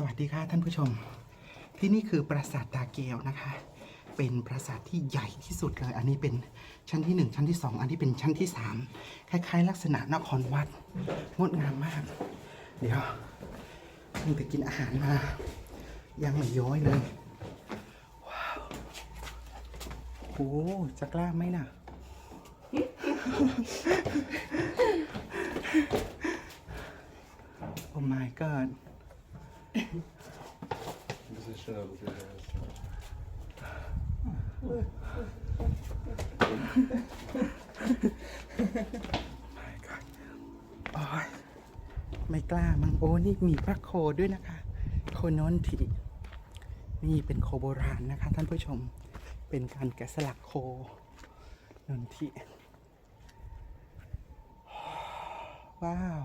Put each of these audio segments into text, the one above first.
สวัสดีค่ะท่านผู้ชม ที่นี่คือปราสาทตาเกลนะคะ เป็นปราสาทที่ใหญ่ที่สุดเลย อันนี้เป็นชั้นที่หนึ่งชั้นที่สองอันนี้เป็นชั้นที่สามคล้าย ๆ ลักษณะนครวัดงดงามมาก เดี๋ยวเพิ่งไปกินอาหารมา ยังไม่ย้อยเลยว้าวโอ้จะกล้าไหมน่ะโอ้ my god Position of the my god โอ้ยไม่กล้ามั้งโอ้นี่มีพระโคด้วยนะคะ โคนนทินี่เป็นโคโบราณนะคะ ท่านผู้ชมเป็นการแกะสลักโคนนทิว้าว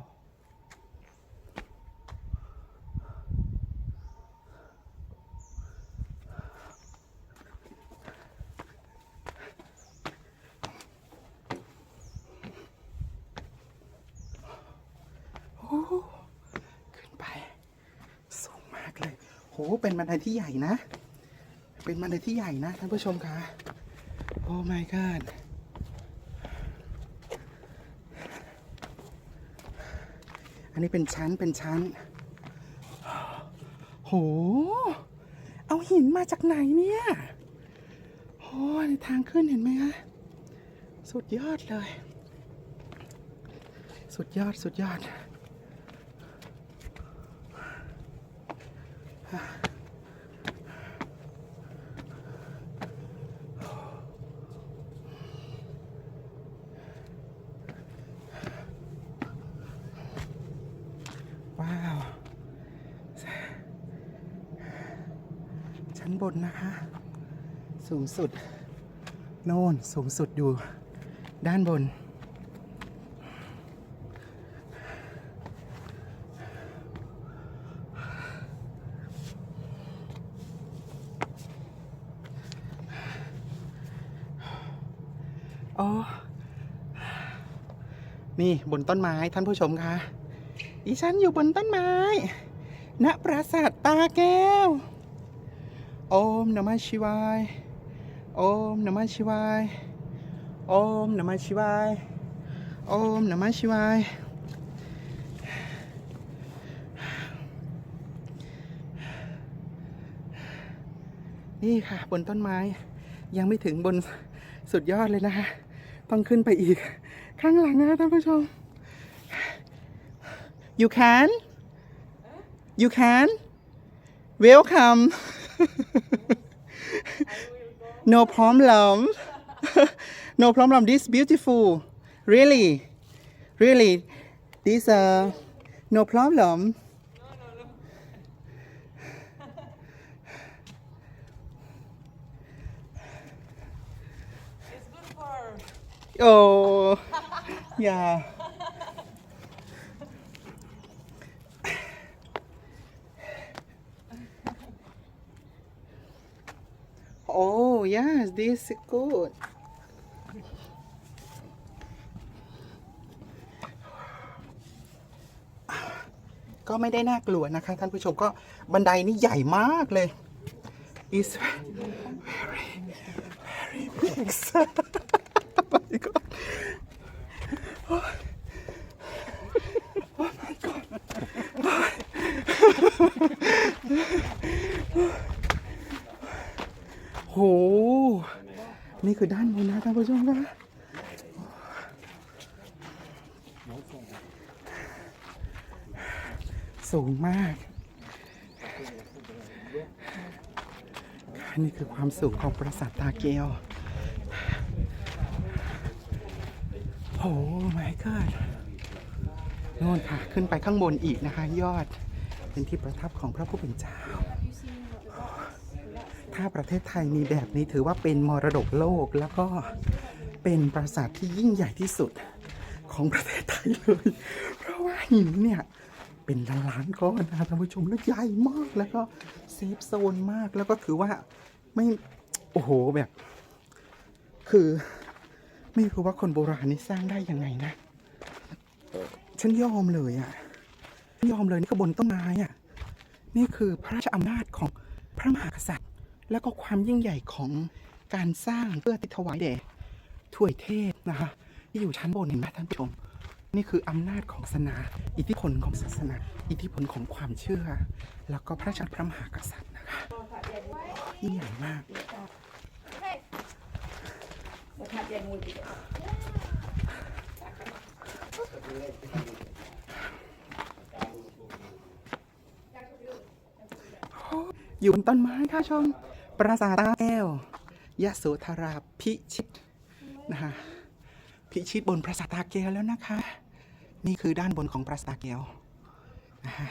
โอ้ขึ้นไป สูงมาก เลยโหเป็นบันไดที่ใหญ่นะ เป็นบันไดที่ใหญ่นะท่านผู้ชมคะโอ้ my god อันนี้เป็นชั้นเป็นชั้น โห เอาหินมาจากไหนเนี่ยโอ้ยทางขึ้นเห็นไหมคะสุดยอดเลย สุดยอดสุดยอด ชั้นบนนะคะ สูงสุด โน่นสูงสุดอยู่ ด้านบน อ๋อ นี่บนต้นไม้ท่านผู้ชมคะ อีฉันอยู่บนต้นไม้ ณ ปราสาทตาแก้ว โอมนมัสชิวาย โอมนมัสชิวาย โอมนมัสชิวาย โอมนมัสชิวาย นี่ค่ะบนต้นไม้ยังไม่ถึงบนสุดยอดเลยนะคะต้องขึ้นไปอีก ข้างหลังนะท่านผู้ชม you can you can welcome no problem. No problem. This beautiful. Really? Really? This uh no problem. It's good for oh yeah yes this is good ก็ไม่ได้น่ากลัวนะคะ ท่านผู้ชมก็บันไดนี่ใหญ่มากเลย is very very big oh my god oh my god โห นี่คือด้านบนนะท่านผู้ชมนะสูงมากนี่คือความสูงของปราสาทตาเกียวโอ้ my god โน่นค่ะ ขึ้นไปข้างบนอีกนะคะ ยอดเป็นที่ประทับของพระผู้เป็นเจ้า ถ้าประเทศไทยมีแบบนี้ถือว่าเป็นมรดกโลกแล้วก็เป็นปราสาทที่ยิ่งใหญ่ที่สุดของประเทศไทยเลย เพราะว่าหินเนี่ยเป็นล้านล้านๆก้อนนะท่านผู้ชมแล้วใหญ่มากแล้วก็เซฟโซนมากแล้วก็ถือว่าไม่โอ้โหแบบ คือไม่รู้ว่าคนโบราณนี่สร้างได้ยังไงนะฉันยอมเลยอะ่ะยอมเลยนี่ก็บนต้นไม้อะ่ะนี่คือพระราชอำนาจของพระมหากษัตริย์ และก็ความยิ่งใหญ่ของการสร้างเพื่อที่ถวายแด่ถวยเทพนะคะที่อยู่ชั้นบนเห็นไหมท่านผู้ชมนี่คืออำนาจของศาสนา อิทธิพลของศาสนา อิทธิพลของความเชื่อ แล้วก็พระราชาพระมหากษัตริย์นะคะยิ่งใหญ่มากอยู่บนต้นไม้ค่ะชม ปราสาทแก้วยะโสธราพิชิตนะคะพิชิตบนปราสาทตาแก้วแล้วนะคะ นี่คือด้านบนของปราสาทแก้วนะคะ